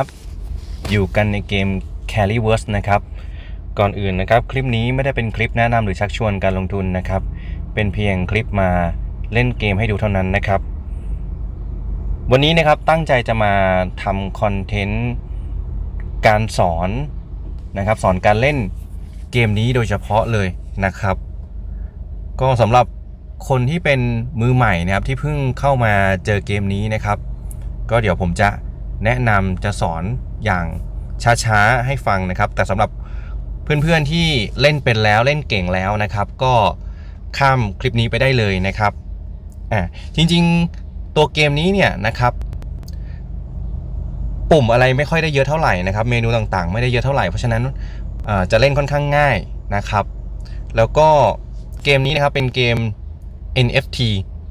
ครับอยู่กันในเกม Carryverse นะครับ ก่อนอื่นนะครับ คลิปนี้ไม่ได้เป็นคลิปแนะนำหรือชักชวนการลงทุนนะครับ เป็นเพียงคลิปมาเล่นเกมให้ดูเท่านั้นนะครับ วันนี้นะครับตั้งใจจะมาทำคอนเทนต์การสอนนะครับ สอนการเล่นเกมนี้โดยเฉพาะเลยนะครับ ก็สำหรับคนที่เป็นมือใหม่นะครับที่เพิ่งเข้ามาเจอเกมนี้นะครับ ก็เดี๋ยวผมจะ แนะนำจะสอนอย่างช้าๆให้ฟังนะครับ แต่สำหรับเพื่อนๆที่เล่นเป็นแล้วเล่นเก่งแล้วนะครับ ก็ข้ามคลิปนี้ไปได้เลยนะครับอ่าจริงๆตัวเกมนี้เนี่ยนะครับ ปุ่มอะไรไม่ค่อยได้เยอะเท่าไหร่นะครับ เมนูต่างๆ ไม่ได้เยอะเท่าไหร่เพราะฉะนั้นอ่าจะเล่นค่อนข้างง่ายนะครับ แล้วก็เกมนี้นะครับเป็นเกม NFT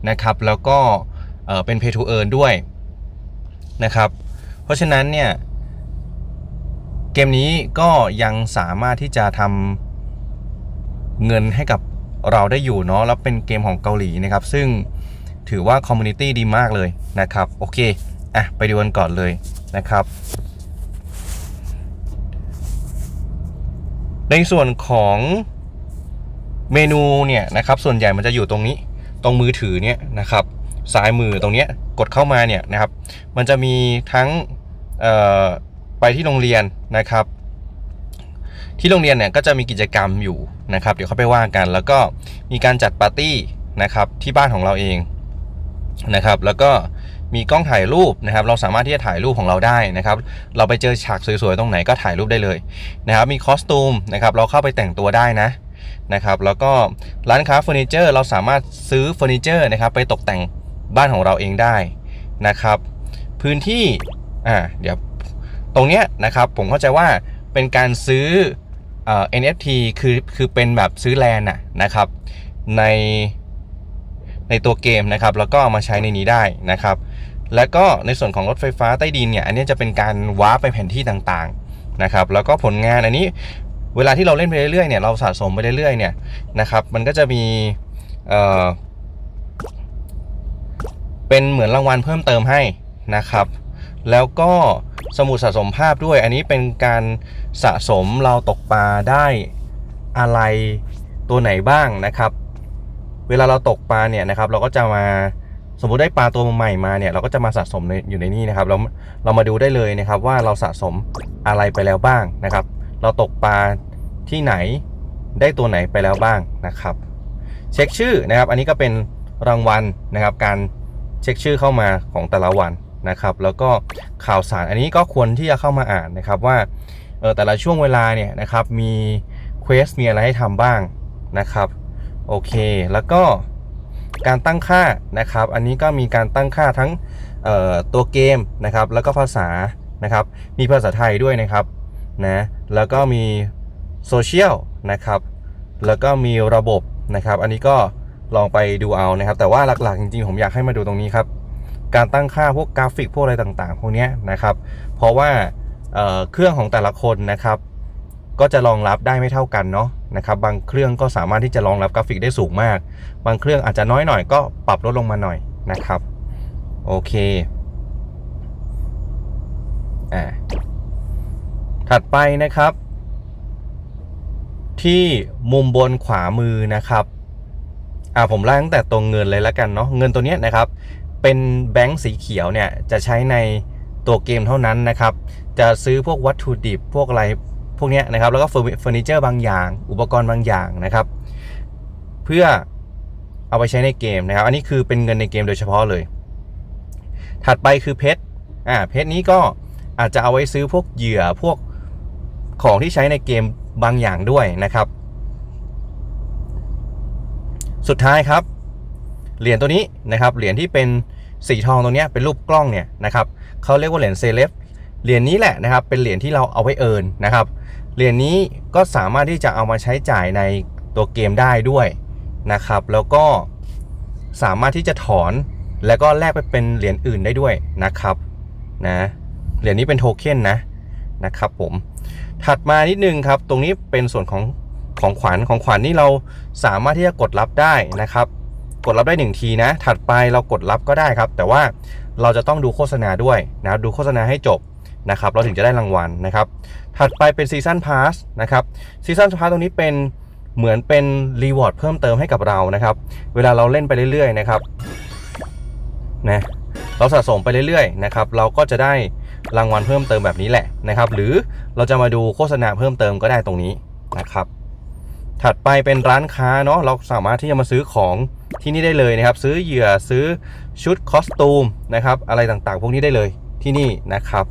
นะครับ แล้วก็เเป็น Pay to Earn ด้วยนะครับ เพราะฉะนั้นเนี่ยเกมนี้ก็ยังสามารถที่จะทำเงินให้กับเราได้อยู่เนาะแล้วเป็นเกมของเกาหลีนะครับ ซึ่งถือว่าคอมมูนิตี้ดีมากเลยนะครับ โอเค อะ ไปดูกันก่อนเลยนะครับ ในส่วนของเมนูเนี่ยนะครับ ส่วนใหญ่มันจะอยู่ตรงนี้ ตรงมือถือเนี่ยนะครับ ซ้ายมือตรงนี้กดเข้ามาเนี่ยนะครับ มันจะมีทั้งไปที่โรงเรียนนะครับ ที่โรงเรียนเนี่ยก็จะมีกิจกรรมอยู่นะครับ เดี๋ยวเขาไปว่ากัน แล้วก็มีการจัดปาร์ตี้นะครับที่บ้านของเราเองนะครับ แล้วก็มีกล้องถ่ายรูปนะครับ เราสามารถที่จะถ่ายรูปของเราได้นะครับ เราไปเจอฉากสวยๆตรงไหนก็ถ่ายรูปได้เลยนะครับ มีคอสตูมนะครับ เราเข้าไปแต่งตัวได้นะนะครับ แล้วก็ร้านค้าเฟอร์นิเจอร์ เราสามารถซื้อเฟอร์นิเจอร์นะครับ ไปตกแต่ง บ้านของเราเองได้นะครับ พื้นที่อ่าเดี๋ยวตรงเนี้ยนะครับผมเข้าใจว่าเป็นการซื้อเอ่อ NFT คือคือเป็นแบบซื้อแลนด์น่ะนะครับในในตัวเกมนะครับ แล้วก็เอามาใช้ในนี้ได้นะครับ แล้วก็ในส่วนของรถไฟฟ้าใต้ดินเนี่ยอันนี้จะเป็นการว้าไปแผนที่ต่างๆนะครับ แล้วก็ผลงานอันนี้เวลาที่เราเล่นไปเรื่อยๆเนี่ยเราสะสมไปเรื่อยๆเนี่ยนะครับ มันก็จะมีเอ่อ เป็นเหมือนรางวัลเพิ่มเติมให้นะครับ แล้วก็สมุดสะสมภาพด้วย อันนี้เป็นการสะสมเราตกปลาได้อะไรตัวไหนบ้างนะครับ เวลาเราตกปลาเนี่ยนะครับ เราก็จะมาสมมุติได้ปลาตัวใหม่มาเนี่ยเราก็จะมาสะสมอยู่ในนี้นะครับเราเรามาดูได้เลยนะครับว่าเราสะสมอะไรไปแล้วบ้างนะครับ เราตกปลาที่ไหนได้ตัวไหนไปแล้วบ้างนะครับ เช็คชื่อนะครับ อันนี้ก็เป็นรางวัลนะครับการ เช็คชื่อเข้ามาของแต่ละวันนะครับ แล้วก็ข่าวสารอันนี้ก็ควรที่จะเข้ามาอ่านนะครับว่าเออแต่ละช่วงเวลาเนี่ยนะครับมีเควสมีอะไรให้ทำบ้างนะครับโอเค แล้วก็การตั้งค่านะครับ อันนี้ก็มีการตั้งค่าทั้งเอ่อตัวเกมนะครับ แล้วก็ภาษานะครับ มีภาษาไทยด้วยนะครับนะแล้วก็มีโซเชียลนะครับ แล้วก็มีระบบนะครับ อันนี้ก็ ลองไปดูเอานะครับ แต่ว่าหลักๆจริงๆ ผมอยากให้มาดูตรงนี้ครับ การตั้งค่าพวกกราฟิกพวกอะไรต่างๆ พวกนี้นะครับ เพราะว่าเเครื่องของแต่ละคนนะครับ ก็จะรองรับได้ไม่เท่ากันเนาะนะครับ บางเครื่องก็สามารถที่จะรองรับกราฟิกได้สูงมาก บางเครื่องอาจจะน้อยหน่อยก็ปรับลดลงมาหน่อยนะครับ โอเคอ่าถัดไปนะครับ ที่มุมบนขวามือนะครับ อ่าผมไล่ตั้งแต่ตรงเงินเลยแล้วกันเนาะเงินตัวเนี้ยนะครับ เป็นแบงค์สีเขียวเนี่ยจะใช้ในตัวเกมเท่านั้นนะครับ จะซื้อพวกวัตถุดิบพวกอะไรพวกเนี้ยนะครับ แล้วก็เฟอร์นิเจอร์บางอย่าง อุปกรณ์บางอย่างนะครับ เพื่อเอาไปใช้ในเกมนะครับ อันนี้คือเป็นเงินในเกมโดยเฉพาะเลย ถัดไปคือเพชรอ่าเพชรนี้ก็อาจจะเอาไว้ซื้อพวกเหยื่อพวกของที่ใช้ในเกมบางอย่างด้วยนะครับ สุดท้ายครับ เหรียญตัวนี้นะครับ เหรียญที่เป็นสีทองตรงนี้เป็นรูปกล้องเนี่ยนะครับเขาเรียกว่าเหรียญเซเลบเหรียญนี้แหละนะครับ เป็นเหรียญที่เราเอาไว้เอินนะครับ เหรียญนี้ก็สามารถที่จะเอามาใช้จ่ายในตัวเกมได้ด้วยนะครับ แล้วก็สามารถที่จะถอนแล้วก็แลกไปเป็นเหรียญอื่นได้ด้วยนะครับนะเหรียญนี้เป็นโทเค็นนะนะครับผมถัดมานิดนึงครับ ตรงนี้เป็นส่วนของ ของขวัญของขวัญนี่เราสามารถที่จะกดรับได้นะครับ กดรับได้หนึ่งทีนะ ถัดไปเรากดรับก็ได้ครับ แต่ว่าเราจะต้องดูโฆษณาด้วยนะครับดูโฆษณาให้จบนะครับ เราถึงจะได้รางวัลนะครับ ถัดไปเป็นซีซันพาสนะครับซีซันพาสตรงนี้เป็นเหมือนเป็นรีวอร์ดเพิ่มเติมให้กับเรานะครับ เวลาเราเล่นไปเรื่อยๆนะครับนะเราสะสมไปเรื่อยๆนะครับ เราก็จะได้รางวัลเพิ่มเติมแบบนี้แหละนะครับ หรือเราจะมาดูโฆษณาเพิ่มเติมก็ได้ตรงนี้นะครับ ถัดไปเป็นร้านค้าเนาะเราสามารถที่จะมาซื้อของที่นี่ได้เลยนะครับ ซื้อเหยื่อซื้อชุดคอสตูมนะครับ อะไรต่างๆ พวกนี้ได้เลยที่นี่นะครับ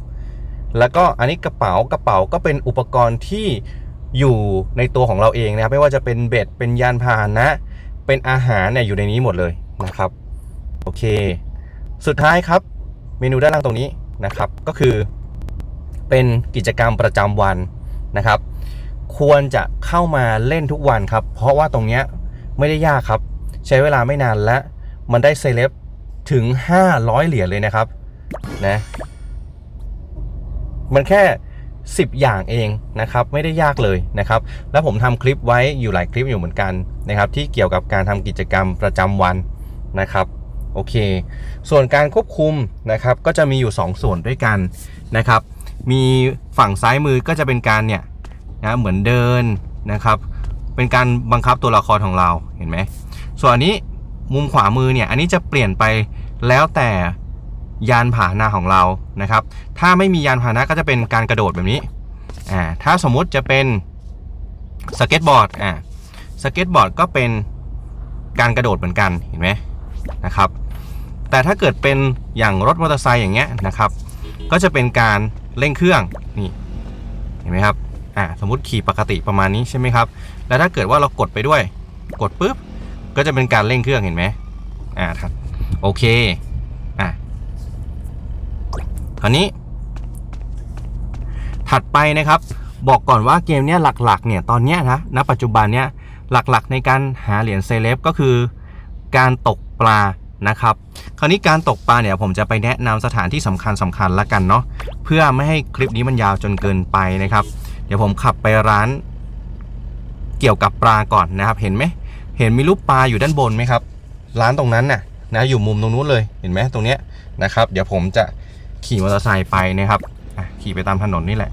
แล้วก็อันนี้กระเป๋ากระเป๋าก็เป็นอุปกรณ์ที่อยู่ในตัวของเราเองนะครับ ไม่ว่าจะเป็นเบ็ดเป็นยานพาหนะ เป็นอาหารเนี่ยอยู่ในนี้หมดเลยนะครับโอเค สุดท้ายครับ เมนูด้านล่างตรงนี้นะครับ ก็คือเป็นกิจกรรมประจำวันนะครับ ควรจะเข้ามาเล่นทุกวันครับ เพราะว่าตรงเนี้ยไม่ได้ยากครับ ใช้เวลาไม่นานและมันได้เซเลบถึง 500 เหรียญเลยนะครับนะมันแค่ 10 อย่างเองนะครับ ไม่ได้ยากเลยนะครับ แล้วผมทำคลิปไว้อยู่หลายคลิปอยู่เหมือนกันนะครับ ที่เกี่ยวกับการทำกิจกรรมประจำวันนะครับโอเค ส่วนการควบคุมนะครับก็จะมีอยู่ 2 ส่วนด้วยกันนะครับ มีฝั่งซ้ายมือก็จะเป็นการเนี่ย นะเหมือนเดินนะครับ เป็นการบังคับตัวละครของเราเห็นไหมส่วนอันนี้มุมขวามือเนี่ยอันนี้จะเปลี่ยนไปแล้วแต่ยานพาหนะของเรานะครับ ถ้าไม่มียานพาหนะก็จะเป็นการกระโดดแบบนี้อ่าถ้าสมมุติจะเป็นสเก็ตบอร์ดอ่าสเก็ตบอร์ดก็เป็นการกระโดดเหมือนกันเห็นไหมนะครับ แต่ถ้าเกิดเป็นอย่างรถมอเตอร์ไซค์อย่างเงี้ยนะครับ ก็จะเป็นการเร่งเครื่องนี่เห็นไหมครับ อ่าสมมติขี่ปกติประมาณนี้ใช่ไหมครับ แล้วถ้าเกิดว่าเรากดไปด้วย กดปุ๊บ ก็จะเป็นการเร่งเครื่องเห็นไหมอ่าครับ โอเค อะคราวนี้ ถัดไปนะครับ บอกก่อนว่าเกมเนี้ยหลักๆ เนี่ย ตอนเนี้ยนะ ณ ปัจจุบันเนี้ย หลักๆ ในการหาเหรียญเซเลบก็คือ การตกปลานะครับ คราวนี้การตกปลาเนี่ยผมจะไปแนะนำสถานที่สำคัญสำคัญละกันเนาะ เพื่อไม่ให้คลิปนี้มันยาวจนเกินไปนะครับ ดี๋ยวผมขับไปร้าน เกี่ยวกับปลาก่อนนะครับ เห็นไหมเห็นมีรูปปลาอยู่ด้านบนไหมครับ ร้านตรงนั้นน่ะนะอยู่มุมตรงนู้นเลยเห็นไหมตรงเนี้ยนะครับ เดี๋ยวผมจะขี่มอเตอร์ไซค์ไปนะครับขี่ไปตามถนนนี่แหละ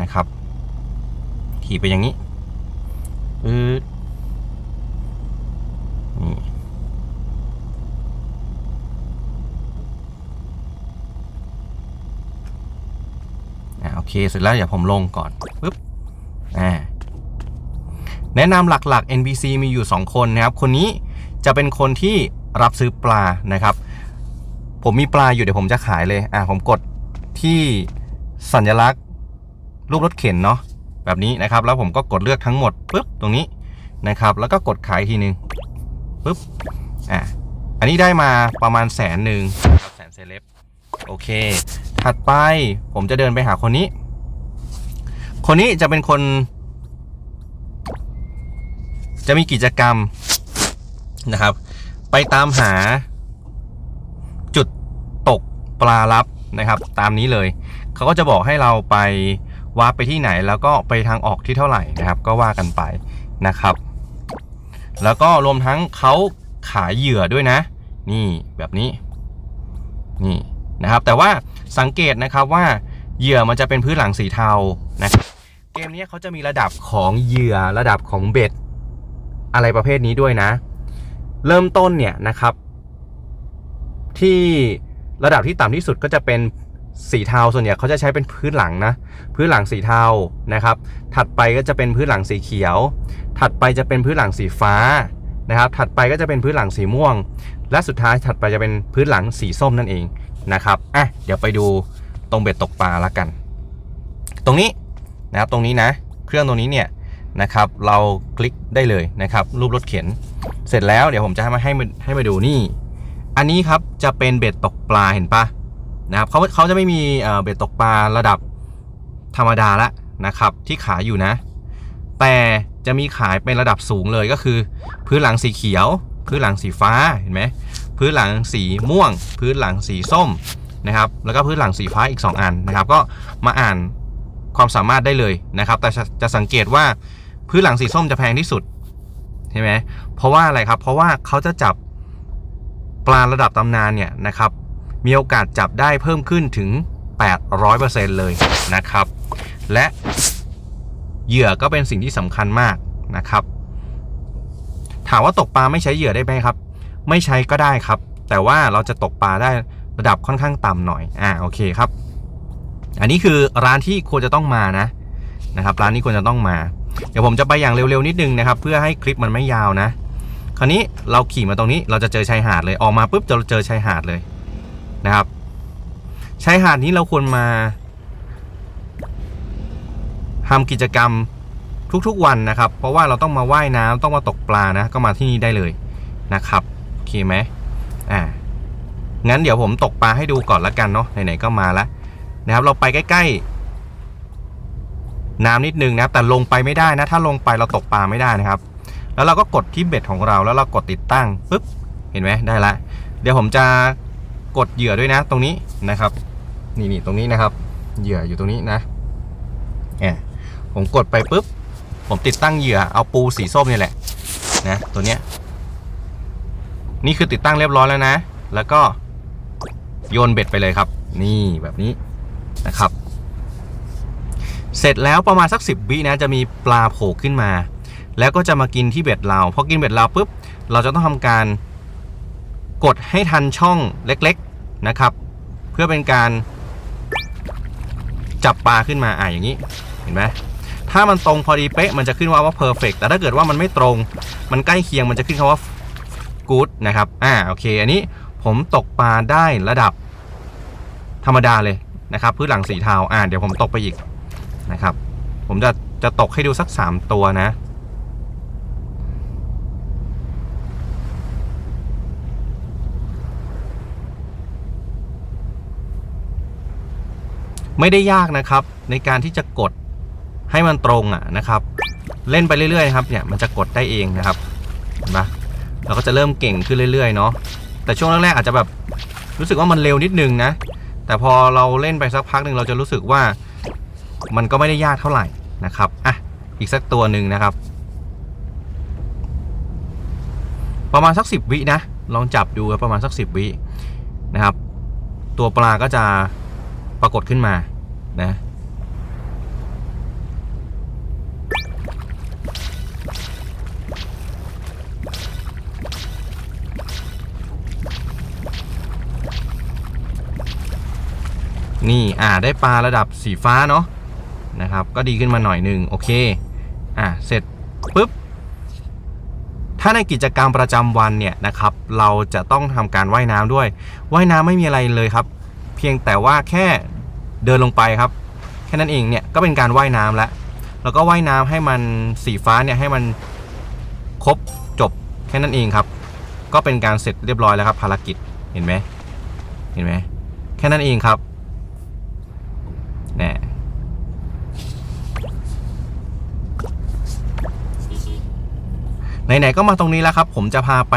นะครับ ขี่ไปอย่างนี้อือนี่ อะโอเค เสร็จแล้วเดี๋ยวผมลงก่อนปึ๊บอ่าแนะนำหลักๆ NPC มีอยู่ 2 คนนะครับ คนนี้จะเป็นคนที่รับซื้อปลานะครับ ผมมีปลาอยู่เดี๋ยวผมจะขายเลยอะผมกดที่สัญลักษณ์รูปรถเข็นเนาะแบบนี้นะครับ แล้วผมก็กดเลือกทั้งหมดปุ๊บตรงนี้นะครับ แล้วก็กดขายทีหนึ่งปุ๊บอะอันนี้ได้มาประมาณแสนหนึ่งครับแสนเซเลบโอเค ถัดไปผมจะเดินไปหาคนนี้ คนนี้จะเป็นคน จะมีกิจกรรมนะครับ ไปตามหาจุดตกปลาลับนะครับ ตามนี้เลย เขาก็จะบอกให้เราไปวาร์ปไปที่ไหน แล้วก็ไปทางออกที่เท่าไหร่นะครับ ก็ว่ากันไปนะครับ แล้วก็รวมทั้งเขาขายเหยื่อด้วยนะ นี่แบบนี้ นี่ นะครับ แต่ว่าสังเกตนะครับว่าเหยื่อมันจะเป็นพื้นหลังสีเทานะครับเกมนี้เขาจะมีระดับของเหยื่อระดับของเบ็ด อะไรประเภทนี้ด้วยนะ เริ่มต้นเนี่ยนะครับ ที่ระดับที่ต่ำที่สุดก็จะเป็นสีเทาส่วนใหญ่เขาจะใช้เป็นพื้นหลังนะ พื้นหลังสีเทานะครับ ถัดไปก็จะเป็นพื้นหลังสีเขียว ถัดไปจะเป็นพื้นหลังสีฟ้านะครับ ถัดไปก็จะเป็นพื้นหลังสีม่วง และสุดท้ายถัดไปจะเป็นพื้นหลังสีส้มนั่นเอง นะครับอะเดี๋ยวไปดูตรงเบ็ดตกปลาละกัน ตรงนี้นะครับตรงนี้นะ เครื่องตรงนี้เนี่ยนะครับเราคลิกได้เลยนะครับ รูปรถเข็น เสร็จแล้วเดี๋ยวผมจะให้มาให้มาให้มาดูนี่ อันนี้ครับจะเป็นเบ็ดตกปลาเห็นปะนะครับเขาเขาจะไม่มีเอ่อเบ็ดตกปลาระดับธรรมดาละนะครับ ที่ขายอยู่นะ แต่จะมีขายเป็นระดับสูงเลยก็คือ พื้นหลังสีเขียว พื้นหลังสีฟ้าเห็นไหม พื้นหลังสีม่วง พื้นหลังสีส้มนะครับแล้วก็พื้นหลังสีฟ้าอีก 2 อันนะครับ ก็มาอ่านความสามารถได้เลยนะครับ แต่จะสังเกตว่าพื้นหลังสีส้มจะแพงที่สุดใช่ไหมเพราะว่าอะไรครับ เพราะว่าเขาจะจับปลาระดับตำนานเนี่ยนะครับ มีโอกาสจับได้เพิ่มขึ้นถึง 800%เลยนะครับ และเหยื่อก็เป็นสิ่งที่สำคัญมากนะครับ ถามว่าตกปลาไม่ใช้เหยื่อได้ไหมครับ ไม่ใช้ก็ได้ครับ แต่ว่าเราจะตกปลาได้ระดับค่อนข้างต่ำหน่อย อ่าโอเคครับ อันนี้คือร้านที่ควรจะต้องมานะนะครับ ร้านนี้ควรจะต้องมา เดี๋ยวผมจะไปอย่างเร็วๆนิดนึงนะครับ เพื่อให้คลิปมันไม่ยาวนะ คราวนี้เราขี่มาตรงนี้เราจะเจอชายหาดเลยออกมาปุ๊บจะเจอชายหาดเลยนะครับชายหาดนี้เราควรมาทำกิจกรรมทุกๆวันนะครับ เพราะว่าเราต้องมาว่ายน้ำต้องมาตกปลานะ ก็มาที่นี่ได้เลยนะครับ เคไหมอ่างั้นเดี๋ยวผมตกปลาให้ดูก่อนละกันเนาะไหนๆก็มาล้วนะครับ เราไปใกล้ๆ น้ำนิดนึงนะครับ แต่ลงไปไม่ได้นะ ถ้าลงไปเราตกปลาไม่ได้นะครับ แล้วเราก็กดที่เบ็ดของเราแล้วเรากดติดตั้งปุ๊บเห็นไหมได้ละ เดี๋ยวผมจะกดเหยื่อด้วยนะ ตรงนี้นะครับ นี่นี่ตรงนี้นะครับ เหยื่ออยู่ตรงนี้นะเนี่ยผมกดไปปุ๊บผมติดตั้งเหยื่อเอาปูสีส้มนี่แหละนะตัวเนี้ย นี่คือติดตั้งเรียบร้อยแล้วนะ แล้วก็โยนเบ็ดไปเลยครับ นี่แบบนี้นะครับ เสร็จแล้วประมาณสักสิบวินะจะมีปลาโผล่ขึ้นมา แล้วก็จะมากินที่เบ็ดเราพอกินเบ็ดเราปุ๊บเราจะต้องทำการกดให้ทันช่องเล็กๆนะครับ เพื่อเป็นการจับปลาขึ้นมาอะอย่างนี้เห็นไหมถ้ามันตรงพอดีเป๊ะมันจะขึ้นว่าว่า perfect แต่ถ้าเกิดว่ามันไม่ตรง มันใกล้เคียงมันจะขึ้นคำว่า good นะครับ อ่า โอเค อันนี้ผมตกปลาได้ระดับธรรมดาเลยนะครับ พื้นหลังสีเทา อ่า เดี๋ยวผมตกไปอีกนะครับ ผมจะจะตกให้ดูสัก 3 ตัวนะ ไม่ได้ยากนะครับ ในการที่จะกดให้มันตรงอะนะครับ เล่นไปเรื่อยๆครับเนี่ยมันจะกดได้เองนะครับ เห็นปะ เราก็จะเริ่มเก่งขึ้นเรื่อยๆเนาะแต่ช่วงแรกๆอาจจะแบบรู้สึกว่ามันเร็วนิดนึงนะ แต่พอเราเล่นไปสักพักหนึ่งเราจะรู้สึกว่ามันก็ไม่ได้ยากเท่าไหร่นะครับอะอีกสักตัวหนึ่งนะครับ ประมาณสักสิบวินะลองจับดูครับประมาณสักสิบวินะครับ ตัวปลาก็จะปรากฏขึ้นมานะ นี่อ่าได้ปลาระดับสีฟ้าเนาะนะครับ ก็ดีขึ้นมาหน่อยหนึ่งโอเคอ่าเสร็จปุ๊บถ้าในกิจกรรมประจำวันเนี่ยนะครับ เราจะต้องทำการว่ายน้ำด้วย ว่ายน้ำไม่มีอะไรเลยครับ เพียงแต่ว่าแค่เดินลงไปครับ แค่นั้นเองเนี่ยก็เป็นการว่ายน้ำแล้วแล้วก็ว่ายน้ำให้มันสีฟ้าเนี่ยให้มันครบจบแค่นั้นเองครับ ก็เป็นการเสร็จเรียบร้อยแล้วครับภารกิจเห็นไหมเห็นไหมแค่นั้นเองครับ น่ไหนๆก็มาตรงนี้แล้วครับ ผมจะพาไป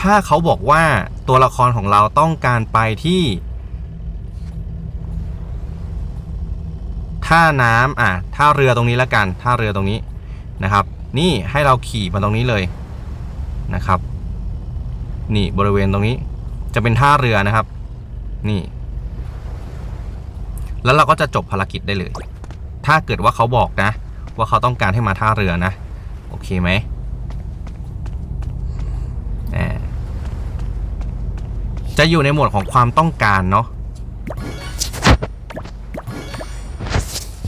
ถ้าเขาบอกว่าตัวละครของเราต้องการไปที่ท่าน้ำอะท่าเรือตรงนี้แล้วกันท่าเรือตรงนี้นะครับ นี่ให้เราขี่มาตรงนี้เลยนะครับ นี่บริเวณตรงนี้จะเป็นท่าเรือนะครับ นี่ แล้วเราก็จะจบภารกิจได้เลย ถ้าเกิดว่าเขาบอกนะ ว่าเขาต้องการให้มาท่าเรือนะ โอเคไหมอ่าจะอยู่ในหมวดของความต้องการเนาะ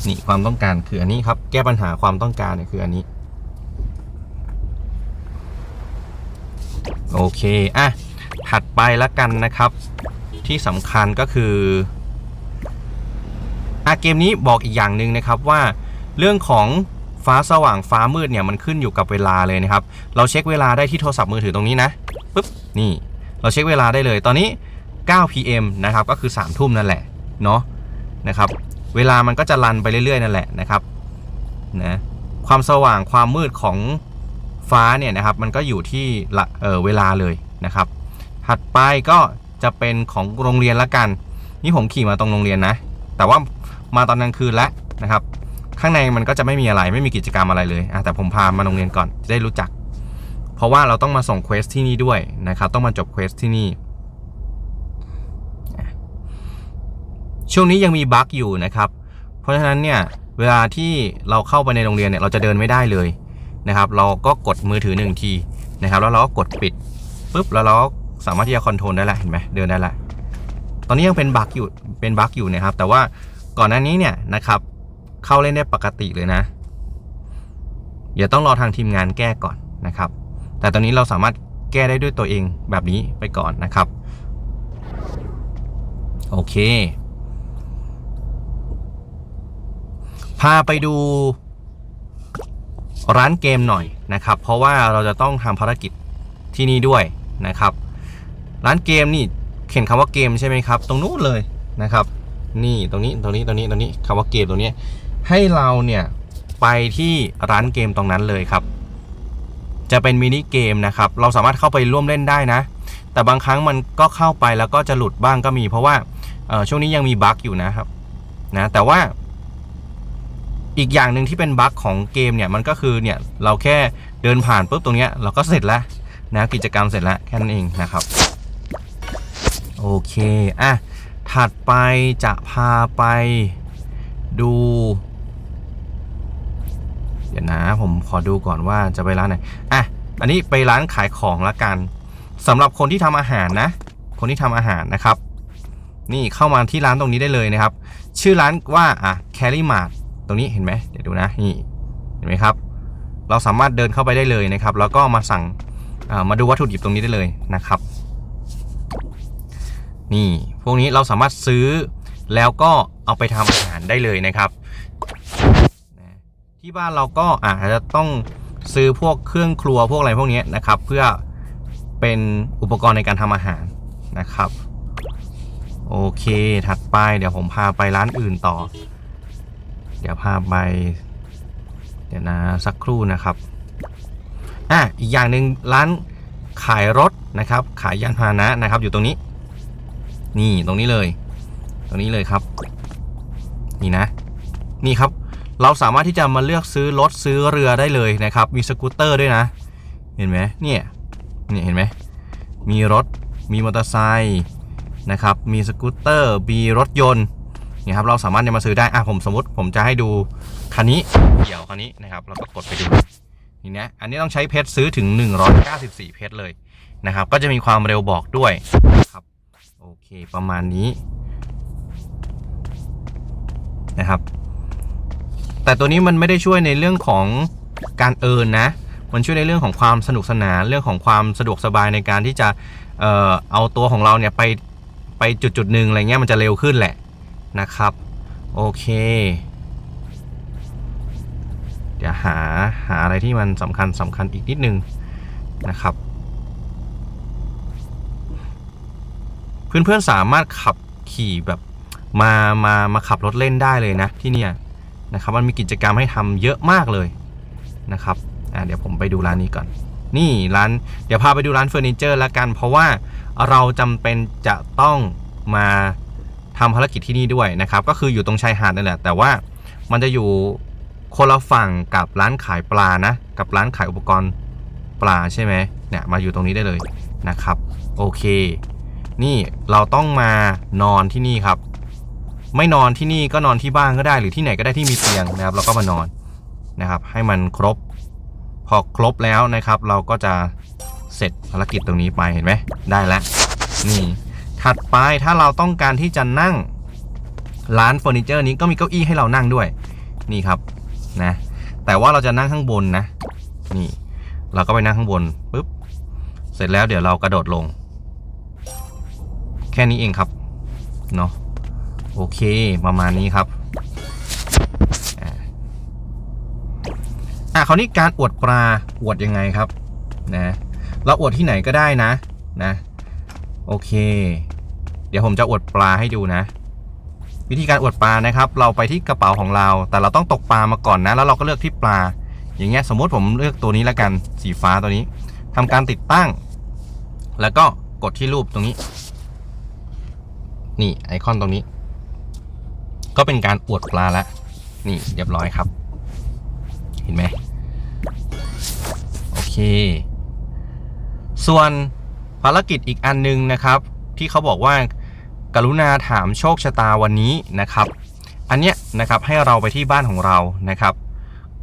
นี่ความต้องการคืออันนี้ครับ แก้ปัญหาความต้องการเนี่ยคืออันนี้ โอเค อะ ถัดไปแล้วกันนะครับ ที่สำคัญก็คือ อะเกมนี้บอกอีกอย่างหนึ่งนะครับว่าเรื่องของฟ้าสว่างฟ้ามืดเนี่ยมันขึ้นอยู่กับเวลาเลยนะครับ เราเช็คเวลาได้ที่โทรศัพท์มือถือตรงนี้นะปุ๊บนี่ เราเช็คเวลาได้เลยตอนนี้ 9 pm นะครับก็คือ3ทุ่มนั่นแหละเนาะนะครับเวลามันก็จะรันไปเรื่อยๆนั่นแหละนะครับนะความสว่างความมืดของฟ้าเนี่ยนะครับมันก็อยู่ที่ละเออเวลาเลยนะครับ ถัดไปก็จะเป็นของโรงเรียนละกัน นี่ผมขี่มาตรงโรงเรียนนะ แต่ว่า มาตอนกลางคืนแล้วนะครับ ข้างในมันก็จะไม่มีอะไรไม่มีกิจกรรมอะไรเลยอะแต่ผมพามาโรงเรียนก่อนจะได้รู้จัก เพราะว่าเราต้องมาส่งเควสที่นี่ด้วยนะครับ ต้องมาจบเควสที่นี่ช่วงนี้ยังมีบั๊กอยู่นะครับ เพราะฉะนั้นเนี่ยเวลาที่เราเข้าไปในโรงเรียนเนี่ยเราจะเดินไม่ได้เลยนะครับ เราก็กดมือถือหนึ่งทีนะครับ แล้วเราก็กดปิดปุ๊บแล้วเราก็สามารถที่จะคอนโทรลได้ละเห็นไหมเดินได้ละตอนนี้ยังเป็นบั๊กอยู่เป็นบั๊กอยู่นะครับ แต่ว่า ก่อนหน้านี้เนี่ยนะครับเข้าเล่นได้ปกติเลยนะ เดี๋ยวต้องรอทางทีมงานแก้ก่อนนะครับ แต่ตอนนี้เราสามารถแก้ได้ด้วยตัวเองแบบนี้ไปก่อนนะครับ โอเค พาไปดูร้านเกมหน่อยนะครับ เพราะว่าเราจะต้องทำภารกิจที่นี่ด้วยนะครับ ร้านเกมนี่เขียนคำว่าเกมใช่ไหมครับ ตรงนู้นเลยนะครับ นี่ตรงนี้ตรงนี้ตรงนี้ตรงนี้คำว่าเกมตรงนี้ ให้เราเนี่ยไปที่ร้านเกมตรงนั้นเลยครับ จะเป็นมินิเกมนะครับ เราสามารถเข้าไปร่วมเล่นได้นะ แต่บางครั้งมันก็เข้าไปแล้วก็จะหลุดบ้างก็มี เพราะว่าช่วงนี้ยังมีบั๊กอยู่นะครับนะแต่ว่า อีกอย่างหนึ่งที่เป็นบั๊กของเกมเนี่ยมันก็คือเนี่ยเราแค่เดินผ่านปุ๊บตรงเนี้ยเราก็เสร็จแล้วนะกิจกรรมเสร็จแล้วแค่นั้นเองนะครับ โอเคอะ ถัดไปจะพาไปดู เดี๋ยวนะผมขอดูก่อนว่าจะไปร้านไหน อะ อันนี้ไปร้านขายของละกันสำหรับคนที่ทำอาหารนะ คนที่ทำอาหารนะครับ นี่เข้ามาที่ร้านตรงนี้ได้เลยนะครับ ชื่อร้านว่าอะแครี่มาร์ตรงนี้เห็นไหมเดี๋ยวดูนะนี่เห็นไหมครับ เราสามารถเดินเข้าไปได้เลยนะครับ แล้วก็มาสั่งมาดูวัตถุดิบตรงนี้ได้เลยนะครับ นี่ พวกนี้เราสามารถซื้อแล้วก็เอาไปทำอาหารได้เลยนะครับที่บ้านเราก็อาจจะต้องซื้อพวกเครื่องครัวพวกอะไรพวกนี้นะครับ เพื่อเป็นอุปกรณ์ในการทำอาหารนะครับ โอเคถัดไปเดี๋ยวผมพาไปร้านอื่นต่อ เดี๋ยวพาไป เดี๋ยวนะสักครู่นะครับอะอีกอย่างหนึ่งร้านขายรถนะครับ ขายยานพาหนะนะครับ อยู่ตรงนี้ นี่ตรงนี้เลย ตรงนี้เลยครับ นี่นะ นี่ครับ เราสามารถที่จะมาเลือกซื้อรถซื้อเรือได้เลยนะครับ มีสกูตเตอร์ด้วยนะ เห็นไหมเนี่ยเนี่ยเห็นไหมมีรถมีมอเตอร์ไซค์นะครับ มีสกูตเตอร์ มีรถยนต์เนี่ยครับ เราสามารถจะมาซื้อได้ อะผมสมมติผมจะให้ดูคันนี้เดี่ยวคันนี้นะครับ เราก็กดไปดูนี่นะ อันนี้ต้องใช้เพชรซื้อถึง 194 เพชรเลยนะครับ ก็จะมีความเร็วบอกด้วยนะครับ โอเคประมาณนี้นะครับ แต่ตัวนี้มันไม่ได้ช่วยในเรื่องของการเอินนะ มันช่วยในเรื่องของความสนุกสนานเรื่องของความสะดวกสบายในการที่จะเอ่อเอาตัวของเราเนี่ยไปไปจุดจุดหนึ่งอะไรเงี้ยมันจะเร็วขึ้นแหละนะครับ โอเคเดี๋ยวหาหาอะไรที่มันสำคัญสำคัญอีกนิดนึงนะครับ เพื่อนๆสามารถขับขี่แบบมามามาขับรถเล่นได้เลยนะที่เนี่ยนะครับมันมีกิจกรรมให้ทำเยอะมากเลยนะครับอ่าเดี๋ยวผมไปดูร้านนี้ก่อน นี่ร้านเดี๋ยวพาไปดูร้านเฟอร์นิเจอร์ละกัน เพราะว่าเราจำเป็นจะต้องมาทำภารกิจที่นี่ด้วยนะครับ ก็คืออยู่ตรงชายหาดนั่นแหละ แต่ว่ามันจะอยู่คนละฝั่งกับร้านขายปลานะ กับร้านขายอุปกรณ์ปลาใช่ไหมเนี่ยมาอยู่ตรงนี้ได้เลยนะครับ โอเค นี่เราต้องมานอนที่นี่ครับ ไม่นอนที่นี่ก็นอนที่บ้านก็ได้หรือที่ไหนก็ได้ที่มีเตียงนะครับเราก็มานอนนะครับ ให้มันครบ พอครบแล้วนะครับ เราก็จะเสร็จภารกิจตรงนี้ไปเห็นไหมได้แล้วนี่ถัดไปถ้าเราต้องการที่จะนั่งร้านเฟอร์นิเจอร์นี้ก็มีเก้าอี้ให้เรานั่งด้วยนี่ครับนะแต่ว่าเราจะนั่งข้างบนนะ นี่ เราก็ไปนั่งข้างบนปุ๊บเสร็จแล้วเดี๋ยวเรากระโดดลง ค่นี้เองครับเนาะโอเคประมาณนี้ครับอ่าอะคราวนี้การอวดปลาอวดยังไงครับนะเราอวดที่ไหนก็ได้นะนะโอเค เดี๋ยวผมจะอวดปลาให้ดูนะ วิธีการอวดปลานะครับ เราไปที่กระเป๋าของเรา แต่เราต้องตกปลามาก่อนนะ แล้วเราก็เลือกที่ปลา อย่างเงี้ยสมมติผมเลือกตัวนี้แล้วกันสีฟ้าตัวนี้ทำการติดตั้ง แล้วก็กดที่รูปตรงนี้ นี่ไอคอนตรงนี้ ก็เป็นการอวดปลาแล้วนี่เรียบร้อยครับ เห็นไหมโอเค ส่วนภารกิจอีกอันนึงนะครับ ที่เขาบอกว่ากรุณาถามโชคชะตาวันนี้นะครับ อันเนี้ยนะครับให้เราไปที่บ้านของเรานะครับ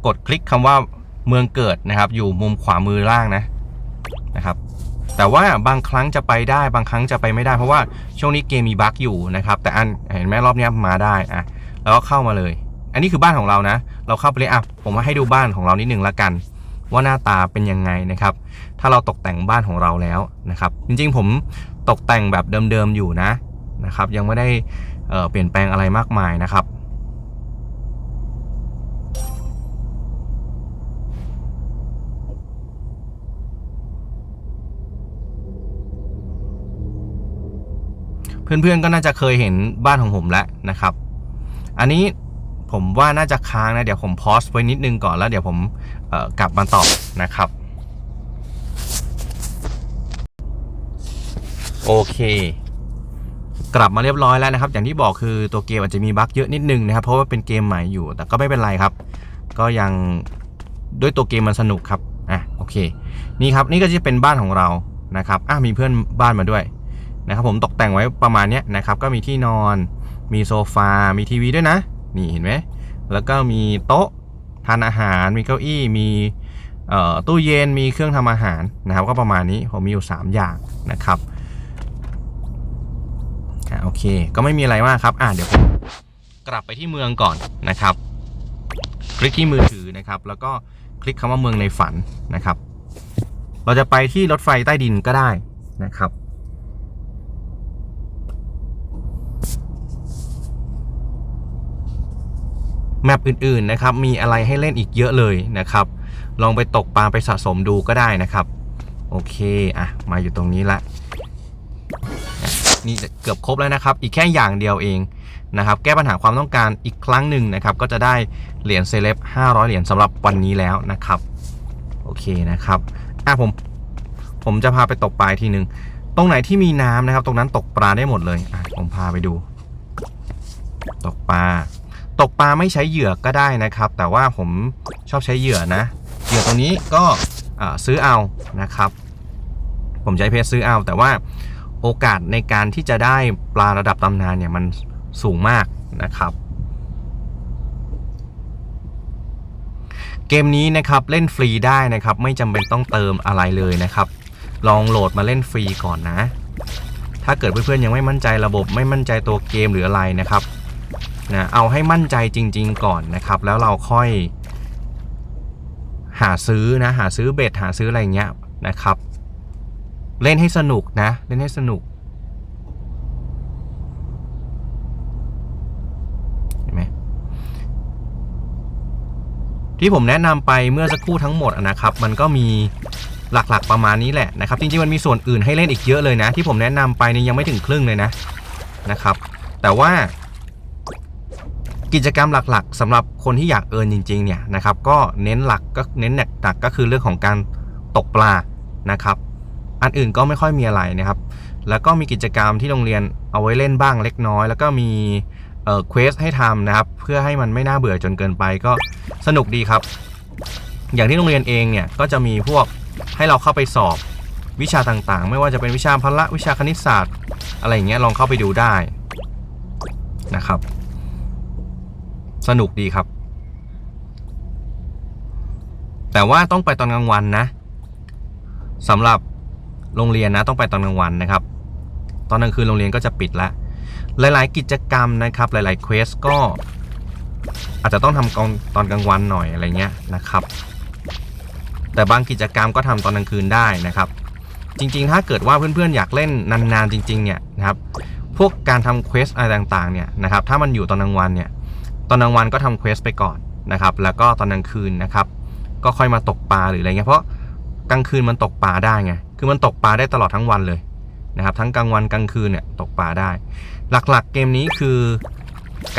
กดคลิกคำว่าเมืองเกิดนะครับ อยู่มุมขวามือล่างนะนะครับ แต่ว่าบางครั้งจะไปได้บางครั้งจะไปไม่ได้เพราะว่าช่วงนี้เกมมีบั๊กอยู่นะครับแต่อันเห็นไหมรอบนี้มาได้อะแล้วก็เข้ามาเลย อันนี้คือบ้านของเรานะ เราเข้าไปเลยอะผมมาให้ดูบ้านของเรานิดนึงละกัน ว่าหน้าตาเป็นยังไงนะครับ ถ้าเราตกแต่งบ้านของเราแล้วนะครับ จริงๆผมตกแต่งแบบเดิมๆอยู่นะนะครับ ยังไม่ได้เเปลี่ยนแปลงอะไรมากมายนะครับ เพื่อนๆก็น่าจะเคยเห็นบ้านของผมแล้วนะครับ อันนี้ผมว่าน่าจะค้างนะ เดี๋ยวผมพอสไว้นิดนึงก่อนแล้วเดี๋ยวผมกลับมาตอบนะครับ โอเคกลับมาเรียบร้อยแล้วนะครับ อย่างที่บอกคือตัวเกมอาจจะมีบั๊กเยอะนิดนึงนะครับ เพราะว่าเป็นเกมใหม่อยู่ แต่ก็ไม่เป็นไรครับ ก็ยังด้วยตัวเกมมันสนุกครับ อะ โอเค นี่ครับ นี่ก็จะเป็นบ้านของเรา นะครับ อะ มีเพื่อนบ้านมาด้วย นะครับผมตกแต่งไว้ประมาณนี้นะครับก็มีที่นอน มีโซฟา มีทีวีด้วยนะ นี่เห็นไหมแล้วก็มีโต๊ะทานอาหาร มีเก้าอี้ มีตู้เย็น มีเครื่องทำอาหารนะครับ ก็ประมาณนี้ผมมีอยู่ 3 อย่างนะครับอ่าโอเค ก็ไม่มีอะไรมากครับ อ่าเดี๋ยวผมกลับไปที่เมืองก่อนนะครับ คลิกที่มือถือนะครับ แล้วก็คลิกคำว่าเมืองในฝันนะครับ เราจะไปที่รถไฟใต้ดินก็ได้นะครับ แมปอื่นๆนะครับมีอะไรให้เล่นอีกเยอะเลยนะครับ ลองไปตกปลาไปสะสมดูก็ได้นะครับ โอเคอะมาอยู่ตรงนี้ละนี่จะเกือบครบแล้วนะครับ อีกแค่อย่างเดียวเองนะครับ แก้ปัญหาความต้องการอีกครั้งหนึ่งนะครับ ก็จะได้เหรียญเซเลบ500 เหรียญสำหรับวันนี้แล้วนะครับ โอเคนะครับอะผมผมจะพาไปตกปลาทีหนึ่งตรงไหนที่มีน้ำนะครับ ตรงนั้นตกปลาได้หมดเลยอะผมพาไปดู ตกปลา ตกปลาไม่ใช้เหยื่อก็ได้นะครับ แต่ว่าผมชอบใช้เหยื่อนะ เหยื่อตรงนี้ก็ซื้อเอานะครับ ผมใช้เพจซื้อเอา แต่ว่าโอกาสในการที่จะได้ปลาระดับตำนานเนี่ยมันสูงมากนะครับ เกมนี้นะครับเล่นฟรีได้นะครับ ไม่จำเป็นต้องเติมอะไรเลยนะครับ ลองโหลดมาเล่นฟรีก่อนนะ ถ้าเกิดเพื่อนๆยังไม่มั่นใจระบบไม่มั่นใจตัวเกมหรืออะไรนะครับ นะเอาให้มั่นใจจริง ๆ ก่อนนะครับ แล้วเราค่อยหาซื้อนะหาซื้อเบ็ดหาซื้ออะไรเงี้ยนะครับ เล่นให้สนุกนะ เล่นให้สนุกเห็นไหมที่ผมแนะนำไปเมื่อสักครู่ทั้งหมดนะครับ มันก็มีหลักๆประมาณนี้แหละนะครับ จริงๆมันมีส่วนอื่นให้เล่นอีกเยอะเลยนะ ที่ผมแนะนำไปนี่ยังไม่ถึงครึ่งเลยนะนะครับ แต่ว่า กิจกรรมหลักๆสำหรับคนที่อยากเอินจริงๆเนี่ยนะครับก็เน้นหลักก็เน้นหนักๆก็คือเรื่องของการตกปลานะครับอันอื่นก็ไม่ค่อยมีอะไรนะครับ แล้วก็มีกิจกรรมที่โรงเรียนเอาไว้เล่นบ้างเล็กน้อย แล้วก็มีเอ่อเควสให้ทำนะครับ เพื่อให้มันไม่น่าเบื่อจนเกินไปก็สนุกดีครับ อย่างที่โรงเรียนเองเนี่ยก็จะมีพวกให้เราเข้าไปสอบวิชาต่างๆ ไม่ว่าจะเป็นวิชาพละวิชาคณิตศาสตร์ อะไรอย่างเงี้ยลองเข้าไปดูได้นะครับ สนุกดีครับ แต่ว่าต้องไปตอนกลางวันนะสำหรับโรงเรียนนะต้องไปตอนกลางวันนะครับ ตอนกลางคืนโรงเรียนก็จะปิดล้วหลาย ๆ กิจกรรมนะครับ หลาย ๆ เควสก็อาจจะต้องทำกองตอนกลางวันหน่อยอะไรเงี้ยนะครับ แต่บางกิจกรรมก็ทำตอนกลางคืนได้นะครับ จริง ๆ ถ้าเกิดว่าเพื่อน ๆ อยากเล่นนาน ๆ จริง ๆ เนี่ยนะครับ พวกการทำเควสอะไรต่าง ๆ เนี่ยนะครับ ถ้ามันอยู่ตอนกลางวันเนี่ย ตอนกลางวันก็ทำเควสไปก่อนนะครับ แล้วก็ตอนกลางคืนนะครับ ก็ค่อยมาตกปลาหรืออะไรเงี้ยเพราะกลางคืนมันตกปลาได้ไงคือมันตกปลาได้ตลอดทั้งวันเลยนะครับ ทั้งกลางวันกลางคืนเนี่ยตกปลาได้ หลักๆเกมนี้คือ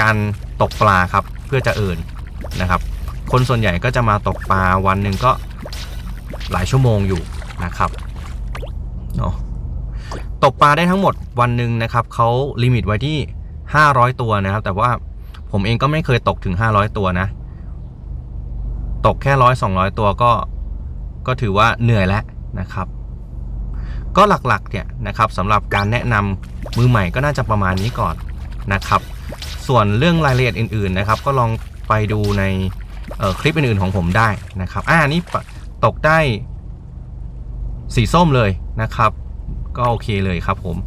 การตกปลาครับเพื่อจะเอินนะครับ คนส่วนใหญ่ก็จะมาตกปลาวันหนึ่งก็หลายชั่วโมงอยู่นะครับเนาะตกปลาได้ทั้งหมดวันหนึ่งนะครับเขาลิมิตไว้ที่ 500 ตัวนะครับ แต่ว่า ผมเองก็ไม่เคยตกถึง 500 ตัวนะ ตกแค่ร้อยสองร้อยตัวก็ก็ถือว่าเหนื่อยแล้วนะครับ ก็หลักๆเนี่ยนะครับสำหรับการแนะนำมือใหม่ก็น่าจะประมาณนี้ก่อนนะครับ ส่วนเรื่องรายละเอียดอื่นๆนะครับ ก็ลองไปดูในคลิปอื่นๆของผมได้นะครับ อ่านี่ตกได้สีส้มเลยนะครับ ก็โอเคเลยครับผม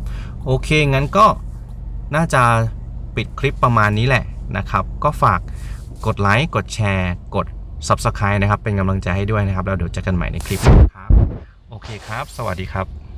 โอเคงั้นก็น่าจะปิดคลิปประมาณนี้แหละ นะครับ ก็ฝากกดไลค์กดแชร์ กด Subscribe นะครับ เป็นกำลังใจให้ด้วยนะครับ แล้วเดี๋ยวเจอกันใหม่ในคลิปนะครับ โอเคครับ สวัสดีครับ